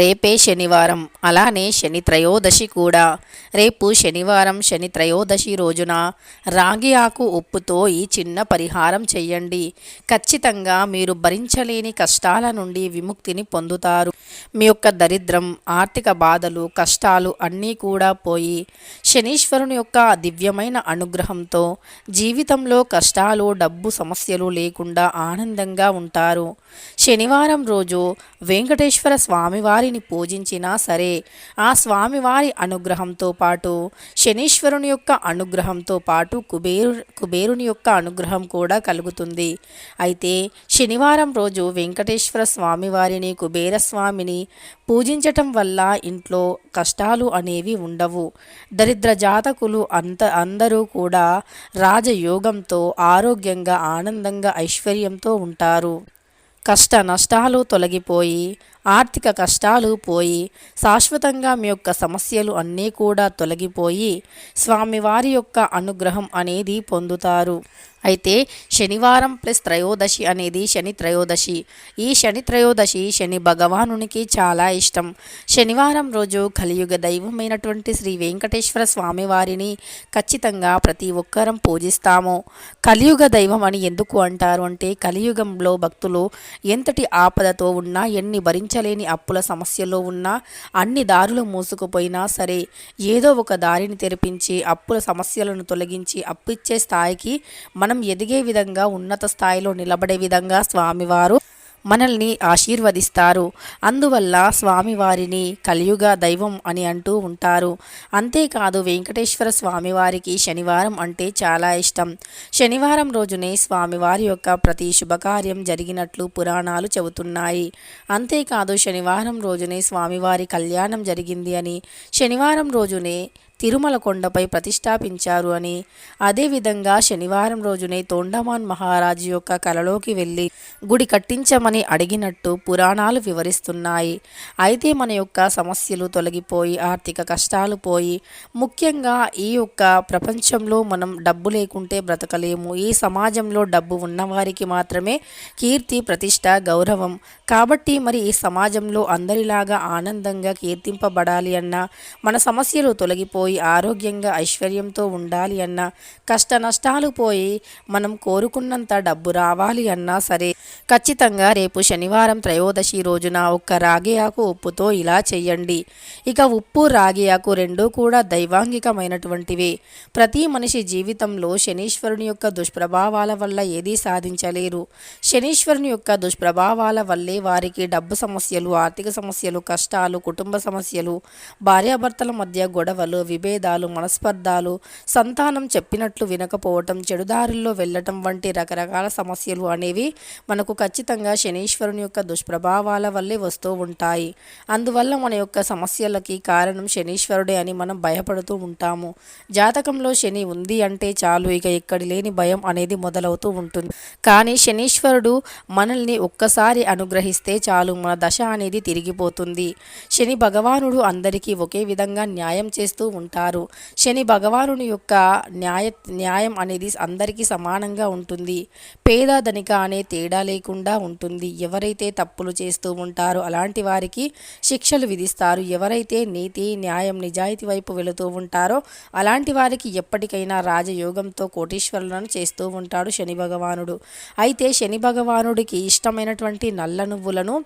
రేపే శనివారం అలానే శని త్రయోదశి కూడా. రేపు శనివారం శని త్రయోదశి రోజున రాగి ఆకు ఉప్పుతో ఈ చిన్న పరిహారం చెయ్యండి. ఖచ్చితంగా మీరు భరించలేని కష్టాల నుండి విముక్తిని పొందుతారు. మీ యొక్క దరిద్రం ఆర్థిక బాధలు కష్టాలు అన్నీ కూడా పోయి శనీశ్వరుని యొక్క దివ్యమైన అనుగ్రహంతో జీవితంలో కష్టాలు డబ్బు సమస్యలు లేకుండా ఆనందంగా ఉంటారు. శనివారం రోజు వెంకటేశ్వర స్వామివారిని పూజించినా సరే ఆ స్వామివారి అనుగ్రహంతో పాటు శనీశ్వరుని యొక్క అనుగ్రహంతో పాటు కుబేరు కుబేరుని యొక్క అనుగ్రహం కూడా కలుగుతుంది. అయితే శనివారం రోజు వెంకటేశ్వర స్వామివారిని కుబేరస్వామిని పూజించటం వల్ల ఇంట్లో కష్టాలు అనేవి ఉండవు. దరిద్ర జాతకులు అంత అందరూ కూడా రాజయోగంతో ఆరోగ్యంగా ఆనందంగా ఐశ్వర్యంతో ఉంటారు. కష్ట నష్టాలు తొలగిపోయి ఆర్థిక కష్టాలు పోయి శాశ్వతంగా మీ యొక్క సమస్యలు అన్నీ కూడా తొలగిపోయి స్వామివారి యొక్క అనుగ్రహం అనేది పొందుతారు. అయితే శనివారం ప్లస్ త్రయోదశి అనేది శని త్రయోదశి. ఈ శని త్రయోదశి శని భగవానునికి చాలా ఇష్టం. శనివారం రోజు కలియుగ దైవమైనటువంటి శ్రీ వెంకటేశ్వర స్వామివారిని ఖచ్చితంగా ప్రతి ఒక్కరం పూజిస్తాము. కలియుగ దైవం అని ఎందుకు అంటారు అంటే కలియుగంలో భక్తులు ఎంతటి ఆపదతో ఉన్నా ఎన్ని తీర్చలేని అప్పుల సమస్యలో ఉన్నా అన్ని దారులు మూసుకుపోయినా సరే ఏదో ఒక దారిని తెరిపించి అప్పుల సమస్యలను తొలగించి అప్పిచ్చే స్థాయికి మనం ఎదిగే విధంగా ఉన్నత స్థాయిలో నిలబడే విధంగా స్వామివారు మనల్ని ఆశీర్వదిస్తారు. అందువల్ల స్వామివారిని కలియుగ దైవం అని అంటూ ఉంటారు. అంతేకాదు వెంకటేశ్వర స్వామివారికి శనివారం అంటే చాలా ఇష్టం. శనివారం రోజునే స్వామివారి యొక్క ప్రతి శుభకార్యం జరిగినట్లు పురాణాలు చెబుతున్నాయి. అంతేకాదు శనివారం రోజునే స్వామివారి కళ్యాణం జరిగింది అని శనివారం రోజునే తిరుమల కొండపై ప్రతిష్టాపించారు అని. అదేవిధంగా శనివారం రోజునే తోండమాన్ మహారాజు యొక్క కలలోకి వెళ్ళి గుడి కట్టించమని అడిగినట్టు పురాణాలు వివరిస్తున్నాయి. అయితే మన యొక్క సమస్యలు తొలగిపోయి ఆర్థిక కష్టాలు పోయి ముఖ్యంగా ఈ యొక్క ప్రపంచంలో మనం డబ్బు లేకుంటే బ్రతకలేము. ఈ సమాజంలో డబ్బు ఉన్నవారికి మాత్రమే కీర్తి ప్రతిష్ట గౌరవం. కాబట్టి మరి ఈ సమాజంలో అందరిలాగా ఆనందంగా కీర్తింపబడాలి అన్నా మన సమస్యలు తొలగిపోయి ఆరోగ్యంగా ఐశ్వర్యంతో ఉండాలి అన్నా కష్ట నష్టాలు పోయి మనం కోరుకున్నంత డబ్బు రావాలి అన్నా సరే ఖచ్చితంగా రేపు శనివారం త్రయోదశి రోజున ఒక్క రాగి ఆకు ఉప్పుతో ఇలా చెయ్యండి. ఇక ఉప్పు రాగి ఆకు రెండూ కూడా దైవాంగికమైనటువంటివే. ప్రతి మనిషి జీవితంలో శనీశ్వరుని యొక్క దుష్ప్రభావాల వల్ల ఏదీ సాధించలేరు. శనీశ్వరుని యొక్క దుష్ప్రభావాల వల్లే వారికి డబ్బు సమస్యలు ఆర్థిక సమస్యలు కష్టాలు కుటుంబ సమస్యలు భార్యాభర్తల మధ్య గొడవలు విభేదాలు మనస్పర్ధాలు సంతానం చెప్పినట్లు వినకపోవటం చెడుదారుల్లో వెళ్ళటం వంటి రకరకాల సమస్యలు అనేవి మనకు ఖచ్చితంగా శనీశ్వరుని యొక్క దుష్ప్రభావాల వల్లే వస్తూ ఉంటాయి. అందువల్ల మన యొక్క సమస్యలకి కారణం శనీశ్వరుడే అని మనం భయపడుతూ ఉంటాము. జాతకంలో శని ఉంది అంటే చాలు ఇక ఎక్కడి లేని భయం అనేది మొదలవుతూ ఉంటుంది. కానీ శనీశ్వరుడు మనల్ని ఒక్కసారి అనుగ్రహిస్తే చాలు మన దశ అనేది తిరిగిపోతుంది. శని భగవానుడు అందరికీ ఒకే విధంగా న్యాయం చేస్తూ ఉంటారు. శని భగవానుని యొక్క న్యాయ న్యాయం అనేది అందరికీ సమానంగా ఉంటుంది. పేద ధనిక అనే తేడా లేకుండా ఉంటుంది. ఎవరైతే తప్పులు చేస్తూ ఉంటారో అలాంటి వారికి శిక్షలు విధిస్తారు. ఎవరైతే నీతి న్యాయం నిజాయితీ వైపు వెళుతూ ఉంటారో అలాంటి వారికి ఎప్పటికైనా రాజయోగంతో కోటీశ్వరులను చేస్తూ ఉంటాడు శని భగవానుడు. అయితే శని భగవానుడికి ఇష్టమైనటువంటి నల్ల నువ్వులను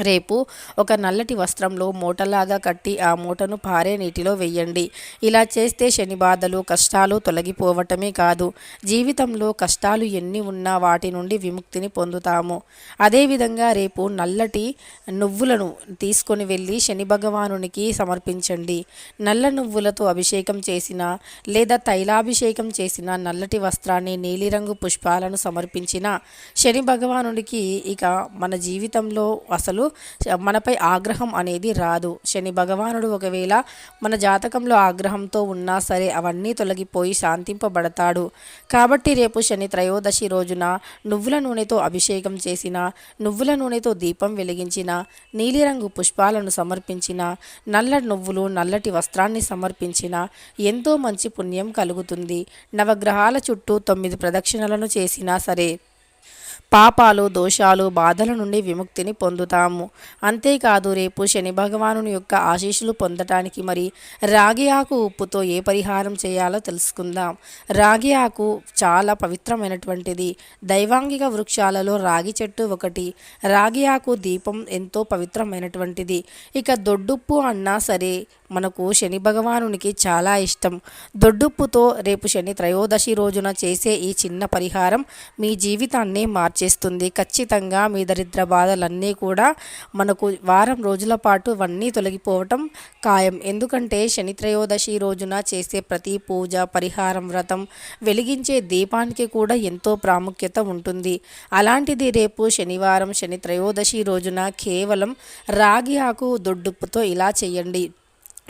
రేపు ఒక నల్లటి వస్త్రంలో మూటలాగా కట్టి ఆ మూటను పారే నీటిలో వెయ్యండి ఇలా చేస్తే శని బాధలు కష్టాలు తొలగిపోవటమే కాదు. జీవితంలో కష్టాలు ఎన్ని ఉన్నా వాటి నుండి విముక్తిని పొందుతాము. అదేవిధంగా రేపు నల్లటి నువ్వులను తీసుకొని వెళ్ళి శని భగవానునికి సమర్పించండి. నల్ల నువ్వులతో అభిషేకం చేసిన లేదా తైలాభిషేకం చేసిన నల్లటి వస్త్రాన్ని నీలిరంగు పుష్పాలను సమర్పించిన శని భగవానుడికి ఇక మన జీవితంలో అసలు మనపై ఆగ్రహం అనేది రాదు. శని భగవానుడు ఒకవేళ మన జాతకంలో ఆగ్రహంతో ఉన్నా సరే అవన్నీ తొలగిపోయి శాంతింపబడతాడు. కాబట్టి రేపు శని త్రయోదశి రోజున నువ్వుల నూనెతో అభిషేకం చేసిన నువ్వుల నూనెతో దీపం వెలిగించిన నీలిరంగు పుష్పాలను సమర్పించిన నల్ల నువ్వులు నల్లటి వస్త్రాన్ని సమర్పించిన ఎంతో మంచి పుణ్యం కలుగుతుంది. నవగ్రహాల చుట్టూ తొమ్మిది ప్రదక్షిణలను చేసినా సరే. పాపాలు దోషాలు బాధల నుండి విముక్తిని పొందుతాము. అంతేకాదు రేపు శని భగవానుని యొక్క ఆశీస్సులు పొందటానికి మరి రాగి ఆకు ఉప్పుతో ఏ పరిహారం చేయాలో తెలుసుకుందాం. రాగి ఆకు చాలా పవిత్రమైనటువంటిది. దైవాంగిక వృక్షాలలో రాగి చెట్టు ఒకటి. రాగి ఆకు దీపం ఎంతో పవిత్రమైనటువంటిది. ఇక దొడ్డుప్పు అన్నా సరే మనకు శని భగవానునికి చాలా ఇష్టం. దొడ్డుప్పుతో రేపు శని త్రయోదశి రోజున చేసే ఈ చిన్న పరిహారం మీ జీవితాన్ని చేస్తుంది. ఖచ్చితంగా మీ దరిద్ర బాధలన్నీ కూడా మనకు వారం రోజుల పాటు అవన్నీ తొలగిపోవటం ఖాయం. ఎందుకంటే శని త్రయోదశి రోజున చేసే ప్రతి పూజ పరిహారం వ్రతం వెలిగించే దీపానికి కూడా ఎంతో ప్రాముఖ్యత ఉంటుంది. అలాంటిది రేపు శనివారం శని త్రయోదశి రోజున కేవలం రాగి ఆకు దొడ్డుప్పుతో ఇలా చేయండి.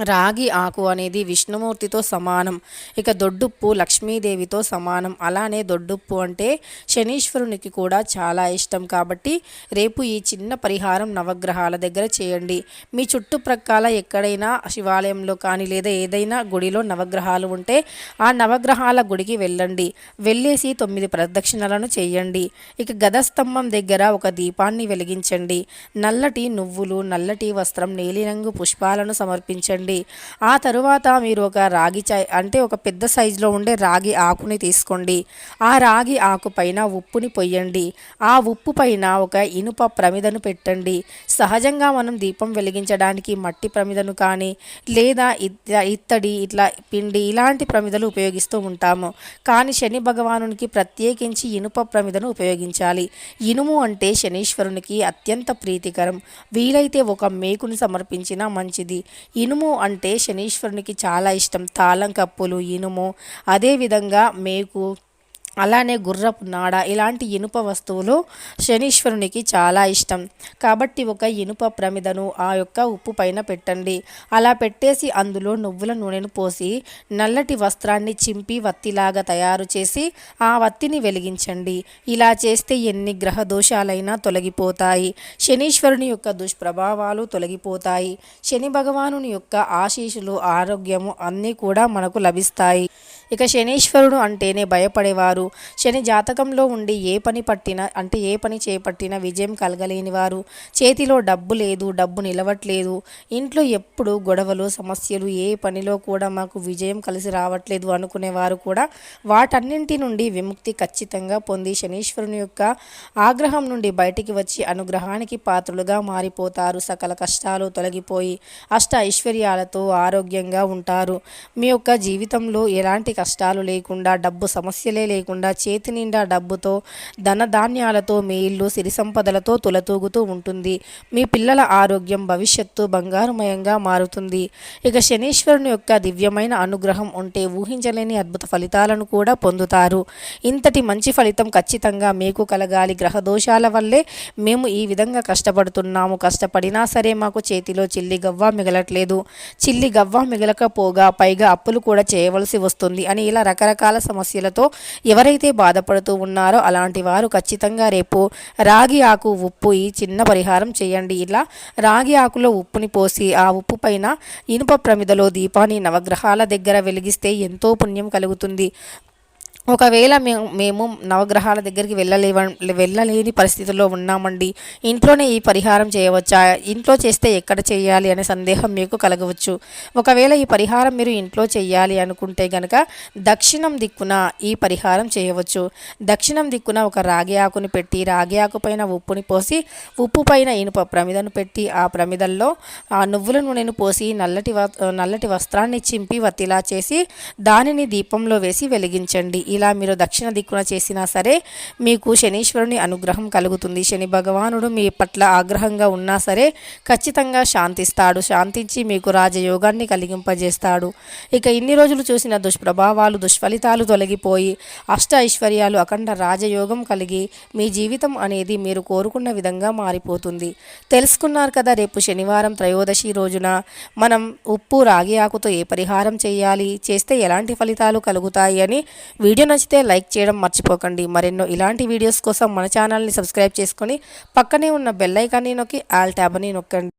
రాగి ఆకు అనేది విష్ణుమూర్తితో సమానం. ఇక దొడ్డుప్పు లక్ష్మీదేవితో సమానం. అలానే దొడ్డుప్పు అంటే శనీశ్వరునికి కూడా చాలా ఇష్టం. కాబట్టి రేపు ఈ చిన్న పరిహారం నవగ్రహాల దగ్గర చేయండి. మీ చుట్టుప్రక్కల ఎక్కడైనా శివాలయంలో కానీ లేదా ఏదైనా గుడిలో నవగ్రహాలు ఉంటే ఆ నవగ్రహాల గుడికి వెళ్ళండి. వెళ్ళేసి తొమ్మిది ప్రదక్షిణలను చేయండి. ఇక గదస్తంభం దగ్గర ఒక దీపాన్ని వెలిగించండి. నల్లటి నువ్వులు నల్లటి వస్త్రం నీలిరంగు పుష్పాలను సమర్పించండి. తీసుకోండి. ఆ తరువాత మీరు ఒక రాగి చాయ్ అంటే ఒక పెద్ద సైజులో ఉండే రాగి ఆకుని తీసుకోండి. ఆ రాగి ఆకు పైన ఉప్పుని పొయ్యండి. ఆ ఉప్పు పైన ఒక ఇనుప ప్రమిదను పెట్టండి. సహజంగా మనం దీపం వెలిగించడానికి మట్టి ప్రమిదను కానీ లేదా ఇత్తడి ఇట్లా పిండి ఇలాంటి ప్రమిదలు ఉపయోగిస్తూ ఉంటాము. కానీ శని భగవానునికి ప్రత్యేకించి ఇనుప ప్రమిదను ఉపయోగించాలి. ఇనుము అంటే శనీశ్వరునికి అత్యంత ప్రీతికరం. వీలైతే ఒక మేకుని సమర్పించినా మంచిది. ఇనుము అంటే శనీశ్వరునికి చాలా ఇష్టం. తాళం కప్పులు ఇనుము అదేవిధంగా మేకు అలానే గుర్రపు నాడ ఇలాంటి ఇనుప వస్తువులు శనీశ్వరునికి చాలా ఇష్టం. కాబట్టి ఒక ఇనుప ప్రమిదను ఆ యొక్క ఉప్పు పైన పెట్టండి. అలా పెట్టేసి అందులో నువ్వుల నూనెను పోసి నల్లటి వస్త్రాన్ని చింపి వత్తిలాగా తయారు చేసి ఆ వత్తిని వెలిగించండి. ఇలా చేస్తే ఎన్ని గ్రహ దోషాలైనా తొలగిపోతాయి. శనీశ్వరుని యొక్క దుష్ప్రభావాలు తొలగిపోతాయి. శని భగవానుని యొక్క ఆశీషులు ఆరోగ్యము అన్నీ కూడా మనకు లభిస్తాయి. ఇక శనీశ్వరుడు అంటేనే భయపడేవారు. శని జాతకంలో ఉండి ఏ పని పట్టినా అంటే ఏ పని చేపట్టినా విజయం కలగలేని వారు చేతిలో డబ్బు లేదు డబ్బు నిలవట్లేదు. ఇంట్లో ఎప్పుడు గొడవలు సమస్యలు ఏ పనిలో కూడా మాకు విజయం కలిసి రావట్లేదు అనుకునేవారు కూడా వాటన్నింటి నుండి విముక్తి ఖచ్చితంగా పొంది శనీశ్వరుని యొక్క ఆగ్రహం నుండి బయటికి వచ్చి అనుగ్రహానికి పాత్రులుగా మారిపోతారు. సకల కష్టాలు తొలగిపోయి అష్ట ఐశ్వర్యాలతో ఆరోగ్యంగా ఉంటారు. మీ యొక్క జీవితంలో ఎలాంటి కష్టాలు లేకుండా డబ్బు సమస్యలే లేకుండా చేతి నిండా డబ్బుతో ధనధాన్యాలతో మీ ఇల్లు సిరి సంపదలతో తులతూగుతూ ఉంటుంది. మీ పిల్లల ఆరోగ్యం భవిష్యత్తు బంగారుమయంగా మారుతుంది. ఇక శనీశ్వరుని యొక్క దివ్యమైన అనుగ్రహం ఉంటే ఊహించలేని అద్భుత ఫలితాలను కూడా పొందుతారు. ఇంతటి మంచి ఫలితం ఖచ్చితంగా మీకు కలగాలి. గ్రహ దోషాల వల్లే మేము ఈ విధంగా కష్టపడుతున్నాము. కష్టపడినా సరే మాకు చేతిలో చిల్లి గవ్వ మిగలట్లేదు. చిల్లి గవ్వ మిగలకపోగా పైగా అప్పులు కూడా చేయవలసి వస్తుంది. అని ఇలా రకరకాల సమస్యలతో ఎవరైతే బాధపడుతూ ఉన్నారో అలాంటి వారు ఖచ్చితంగా రేపు రాగి ఆకు ఉప్పు ఈ చిన్న పరిహారం చేయండి. ఇలా రాగి ఆకులో ఉప్పుని పోసి ఆ ఉప్పు పైన ఇనుప ప్రమిదలో దీపాన్ని నవగ్రహాల దగ్గర వెలిగిస్తే ఎంతో పుణ్యం కలుగుతుంది. ఒకవేళ మేము మేము నవగ్రహాల దగ్గరికి వెళ్ళలేవ వెళ్ళలేని పరిస్థితుల్లో ఉన్నామండి ఇంట్లోనే ఈ పరిహారం చేయవచ్చా? ఇంట్లో చేస్తే ఎక్కడ చేయాలి అనే సందేహం మీకు కలగవచ్చు. ఒకవేళ ఈ పరిహారం మీరు ఇంట్లో చేయాలి అనుకుంటే గనక దక్షిణం దిక్కున ఈ పరిహారం చేయవచ్చు. దక్షిణం దిక్కున ఒక రాగి ఆకుని పెట్టి రాగి ఆకు పైన ఉప్పుని పోసి ఉప్పు పైన ఇనుప ప్రమిదను పెట్టి ఆ ప్రమిదల్లో ఆ నువ్వుల నూనెను పోసి నల్లటి నల్లటి వస్త్రాన్ని చింపి వత్తిలా చేసి దానిని దీపంలో వేసి వెలిగించండి. ఇలా మీరు దక్షిణ దిక్కున చేసినా సరే మీకు శనీశ్వరుని అనుగ్రహం కలుగుతుంది. శని భగవానుడు మీ పట్ల ఆగ్రహంగా ఉన్నా సరే ఖచ్చితంగా శాంతిస్తాడు. శాంతించి మీకు రాజయోగాన్ని కలిగింపజేస్తాడు. ఇక ఇన్ని రోజులు చూసిన దుష్ప్రభావాలు దుష్ఫలితాలు తొలగిపోయి అష్ట ఐశ్వర్యాలు అఖండ రాజయోగం కలిగి మీ జీవితం అనేది మీరు కోరుకున్న విధంగా మారిపోతుంది. తెలుసుకున్నారు కదా రేపు శనివారం త్రయోదశి రోజున మనం ఉప్పు రాగి ఆకుతో ఏ పరిహారం చేయాలి? చేస్తే ఎలాంటి ఫలితాలు కలుగుతాయి అని వీడియో వీడియో నచ్చితే లైక్ చేయడం మర్చిపోకండి. మరెన్నో ఇలాంటి వీడియోస్ కోసం మన ఛానల్ని సబ్స్క్రైబ్ చేసుకొని పక్కనే ఉన్న బెల్ ఐకాన్ని నొక్కి ఆల్ ట్యాబ్ని నొక్కండి.